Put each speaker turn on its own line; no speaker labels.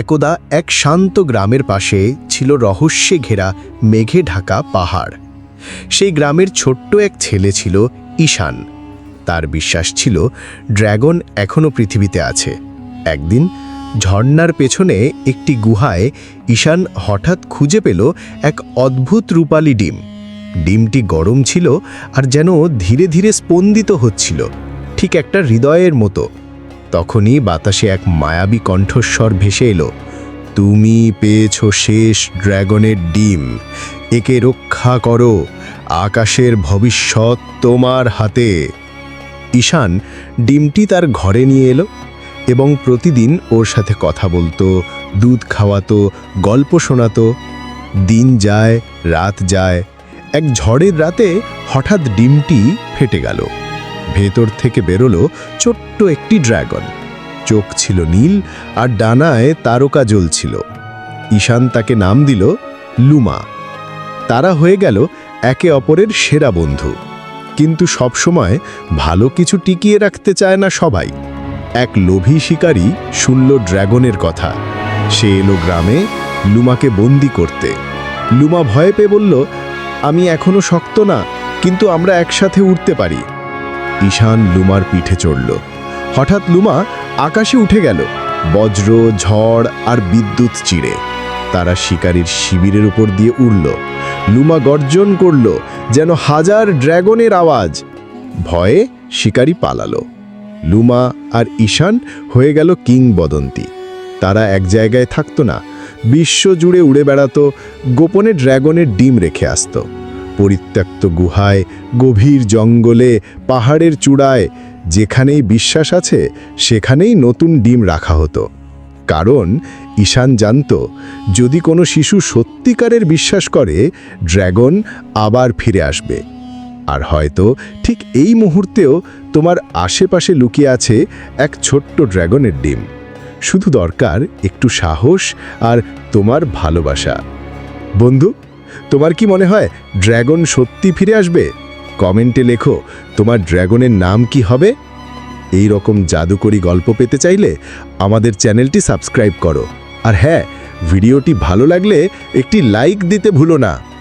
একদা এক শান্ত গ্রামের পাশে ছিল রহস্যে ঘেরা মেঘে ঢাকা পাহাড়। সেই গ্রামের ছোট্ট এক ছেলে ছিল ঈশান। তার বিশ্বাস ছিল ড্র্যাগন এখনও পৃথিবীতে আছে। একদিন ঝর্ণার পেছনে একটি গুহায় ঈশান হঠাৎ খুঁজে পেল এক অদ্ভুত রূপালী ডিম। ডিমটি গরম ছিল আর যেন ধীরে ধীরে স্পন্দিত হচ্ছিল। ঠিক একটা হৃদয়ের মতো। তখনই বাতাসে এক মায়াবী কণ্ঠস্বর ভেসে এলো। তুমি পেয়েছ শেষ ড্র্যাগনের ডিম। একে রক্ষা করো। আকাশের ভবিষ্যৎ তোমার হাতে। ঈশান ডিমটি তার ঘরে নিয়ে এলো এবং প্রতিদিন ওর সাথে কথা বলতো, দুধ খাওয়াতো, গল্প শোনাতো। দিন যায়, রাত যায়। এক ঝড়ের রাতে হঠাৎ ডিমটি ফেটে গেল। ভেতর থেকে বেরোলো ছোট্ট একটি ড্রাগন। চোখ ছিল নীল আর ডানায় তারকা জ্বলছিল। ঈশান তাকে নাম দিল লুমা। তারা হয়ে গেল একে অপরের সেরা বন্ধু। কিন্তু সবসময় ভালো কিছু টিকিয়ে রাখতে চায় না সবাই। এক লোভী শিকারী শুনল ড্র্যাগনের কথা। সে এলো গ্রামে লুমাকে বন্দি করতে। লুমা ভয় পেয়ে বলল, আমি এখনও শক্ত না, কিন্তু আমরা একসাথে উঠতে পারি। ঈশান লুমার পিঠে চড়ল। হঠাৎ লুমা আকাশে উঠে গেল। বজ্র, ঝড় আর বিদ্যুৎ চিড়ে তারা শিকারীর শিবিরের উপর দিয়ে উড়ল। লুমা গর্জন করল, যেন হাজার ড্র্যাগনের আওয়াজ। ভয়ে শিকারী পালালো। লুমা আর ঈশান হয়ে গেল কিংবদন্তি। তারা এক জায়গায় থাকতো না। বিশ্ব জুড়ে উড়ে বেড়াতো, গোপনে ড্র্যাগনের ডিম রেখে আসতো। পরিত্যক্ত গুহায়, গভীর জঙ্গলে, পাহাড়ের চূড়ায়, যেখানেই বিশ্বাস আছে, সেখানেই নতুন ডিম রাখা হতো। কারণ ঈশান জানত, যদি কোনো শিশু সত্যিকারের বিশ্বাস করে, ড্র্যাগন আবার ফিরে আসবে। আর হয়তো ঠিক এই মুহূর্তেও তোমার আশেপাশে লুকিয়ে আছে এক ছোট্ট ড্র্যাগনের ডিম। শুধু দরকার একটু সাহস আর তোমার ভালোবাসা। বন্ধু তোমার কি মনে হয় ড্র্যাগন সত্যি ফিরে আসবে? কমেন্টে লেখো, তোমার ড্র্যাগনের নাম কি হবে? এই রকম জাদুকরি গল্প পেতে চাইলে আমাদের চ্যানেলটি সাবস্ক্রাইব করো। আর হ্যাঁ ভিডিওটি ভালো লাগলে একটি লাইক দিতে ভুলো না।